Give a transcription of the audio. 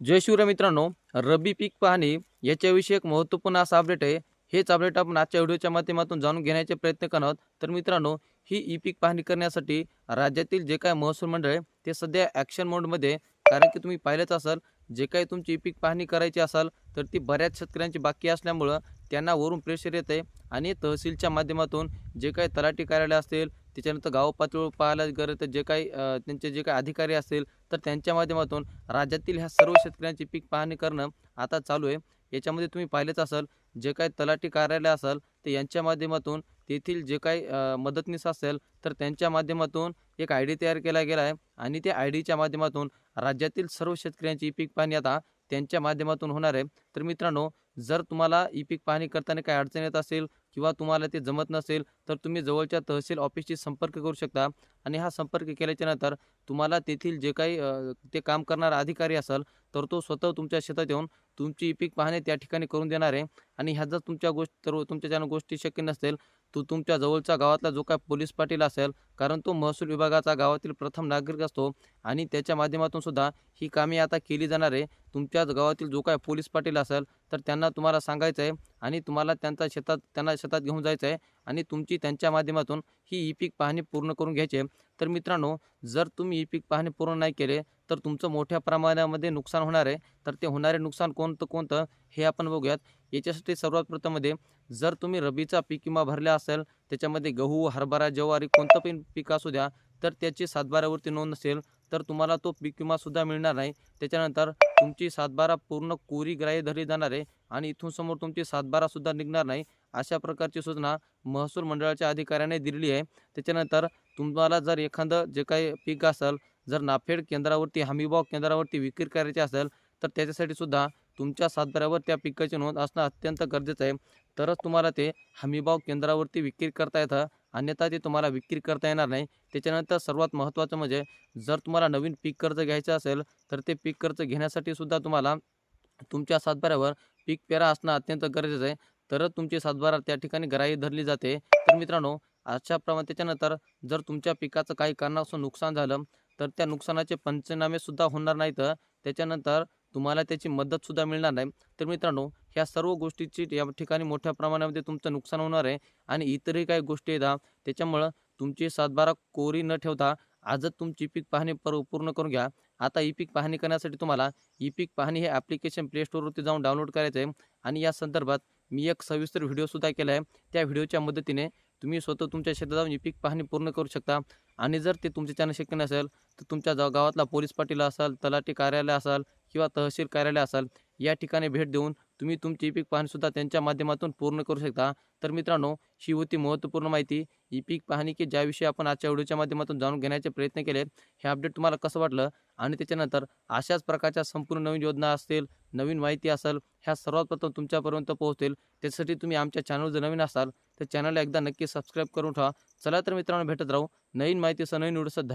जय शिवराय मित्रांनो रब्बी पीक पाहणी याच्याविषयी एक महत्त्वपूर्ण असा अपडेट आहे. हेच अपडेट आपण आजच्या व्हिडिओच्या माध्यमातून जाणून घेण्याचे प्रयत्न करणार तर मित्रांनो ही ई पीक पाहणी करण्यासाठी राज्यातील जे काय महसूल मंडळ आहे ते सध्या ॲक्शन मोडमध्ये कारण की तुम्ही पाहिलंच असाल जे काही तुमची ई पीक पाहणी करायची असाल तर ती बऱ्याच शेतकऱ्यांची बाकी असल्यामुळं त्यांना वरून प्रेशर येत आहे आणि तहसीलच्या माध्यमातून जे काही तलाठी कार्यालय असतील त्याच्यानंतर गाव पातळीवर पाहायला गेलं तर जे काही त्यांचे जे काही अधिकारी असतील तर त्यांच्या माध्यमातून राज्यातील ह्या सर्व शेतकऱ्यांची पीक पाहणी करणं आता चालू आहे. याच्यामध्ये तुम्ही पाहिलेच असाल जे काही तलाठी कार्यालय असाल तर यांच्या माध्यमातून तेथील जे काही मदतनीस असेल तर त्यांच्या माध्यमातून एक आय डी तयार केला गेला आहे. आणि त्या आय डीच्या माध्यमातून राज्यातील सर्व शेतकऱ्यांची पीक पाहणी आता त्यांच्या माध्यमातून होणार आहे. तर मित्रांनो जर तुम्हाला ई पीक पाहणी करताना काही अडचण येत असेल किंवा तुम्हाला ते जमत नसेल तर तुम्ही जवळच्या तहसील ऑफिसशी संपर्क करू शकता. आणि हा संपर्क केल्याच्यानंतर तुम्हाला तेथील जे काही ते काम करणारा अधिकारी असेल तर तो स्वतः तुमच्या शेतात येऊन तुमची पीक पाहणी त्या ठिकाणी करून देणार आहे. आणि ह्या जर तुमच्या गोष्टी तर तुमच्या तुमच्याच्यानं गोष्टी शक्य नसेल तो तुमच्या जवळच्या गावातला जो काय पोलीस पाटील असेल कारण तो महसूल विभागाचा गावातील प्रथम नागरिक असतो आणि त्याच्या माध्यमातून सुद्धा ही कामे आता केली जाणार आहे. तुमच्याच गावातील जो काय पोलीस पाटील असेल तर त्यांना तुम्हाला सांगायचं आहे आणि तुम्हाला त्यांचा शेतात त्यांना शेतात घेऊन जायचं आहे. आणि तुमची त्यांच्या माध्यमातून ही ई पीक पाहणी पूर्ण करून घ्यायची तर मित्रांनो जर तुम्ही ई पीक पाहणी पूर्ण नाही केले तर तुमचं मोठ्या प्रमाणामध्ये नुकसान होणार आहे. तर ते होणारे नुकसान कोणतं कोणतं हे आपण बघूयात. याच्यासाठी सर्वात प्रथममध्ये जर तुम्ही रबीचा पीक विमा भरला असेल त्याच्यामध्ये गहू हरभरा ज्वारी कोणतं पण पीक असू द्या तर त्याची सातबारावरती नोंद नसेल तर तुम्हाला तो पीक विमासुद्धा मिळणार नाही. त्याच्यानंतर तुमची सातबारा पूर्ण कोरी ग्राह्य धरली जाणार आहे आणि इथून समोर तुमची सातबारासुद्धा निघणार नाही. अशा प्रकारची सूचना महसूल मंडळाच्या अधिकाऱ्याने दिलेली आहे. त्याच्यानंतर तुम्हाला जर एखादं जे काही पीक असेल जर नाफेड केंद्रावरती हमीभाव केंद्रावरती विक्री करायची असेल तर त्याच्यासाठी सुद्धा तुमच्या सातबाऱ्यावर त्या पिकाची नोंद असणं अत्यंत गरजेचं आहे. तरच तुम्हाला ते हमीभाव केंद्रावरती विक्री करता येतं. अन्यथा ते तुम्हाला विक्री करता येणार नाही. त्याच्यानंतर सर्वात महत्त्वाचं म्हणजे जर तुम्हाला नवीन पीक कर्ज घ्यायचं असेल तर ते पीक कर्ज घेण्यासाठी सुद्धा तुम्हाला तुमच्या सातबाऱ्यावर पीक पेरा असणं अत्यंत गरजेचं आहे. तरच तुमची सातबारा त्या ठिकाणी ग्राही धरली जाते. तर मित्रांनो अशा प्रमाणे त्याच्यानंतर जर तुमच्या पिकाचं काही कारणास्तव नुकसान झालं तर त्या नुकसानाचे पंचनामेसुद्धा होणार नाहीत. त्याच्यानंतर तुम्हाला त्याची मदतसुद्धा मिळणार नाही. तर मित्रांनो ह्या सर्व गोष्टीची या ठिकाणी मोठ्या प्रमाणामध्ये तुमचं नुकसान होणार आहे आणि इतरही काही गोष्टी येतात त्याच्यामुळं तुमची सातबारा कोरी न ठेवता आजच तुमची पीक पाहणी पर पूर्ण करून घ्या. आता ई पीक पाहणी करण्यासाठी तुम्हाला ई पीक पाहणी हे ॲप्लिकेशन प्ले स्टोरवरती जाऊन डाउनलोड करायचं आहे आणि या संदर्भात मी एक सविस्तर व्हिडिओसुद्धा केला आहे. त्या व्हिडिओच्या मदतीने तुम्ही स्वतः तुमच्या शेतात जाऊन ई पीक पाहणी पूर्ण करू शकता. आणि जर ते तुमच्या चॅनल शक्य नसेल तर तुमच्या गावातला पोलीस पाटील असाल तलाठी कार्यालय असाल किंवा तहसील कार्यालय असाल या ठिकाणी भेट देऊन तुम्ही तुमची ई पीक पाहणीसुद्धा त्यांच्या माध्यमातून पूर्ण करू शकता. तर मित्रांनो ही होती महत्त्वपूर्ण माहिती. ई पीक पाहणी की ज्याविषयी आपण आजच्या व्हिडिओच्या माध्यमातून जाणून घेण्याचे प्रयत्न केले हे अपडेट तुम्हाला कसं वाटलं? आणि त्याच्यानंतर अशाच प्रकारच्या संपूर्ण नवीन योजना असतील नवीन माहिती असेल ह्या सर्वात प्रथम तुमच्यापर्यंत पोहोचतील त्यासाठी तुम्ही आमच्या चॅनल जर नवीन असाल तर चॅनलला एकदा नक्की सबस्क्राईब करून ठेवा. चला तर मित्रांनो भेटत राहू. नवीन माहितीसह नवीन व्हिडिओसह धन्यवाद.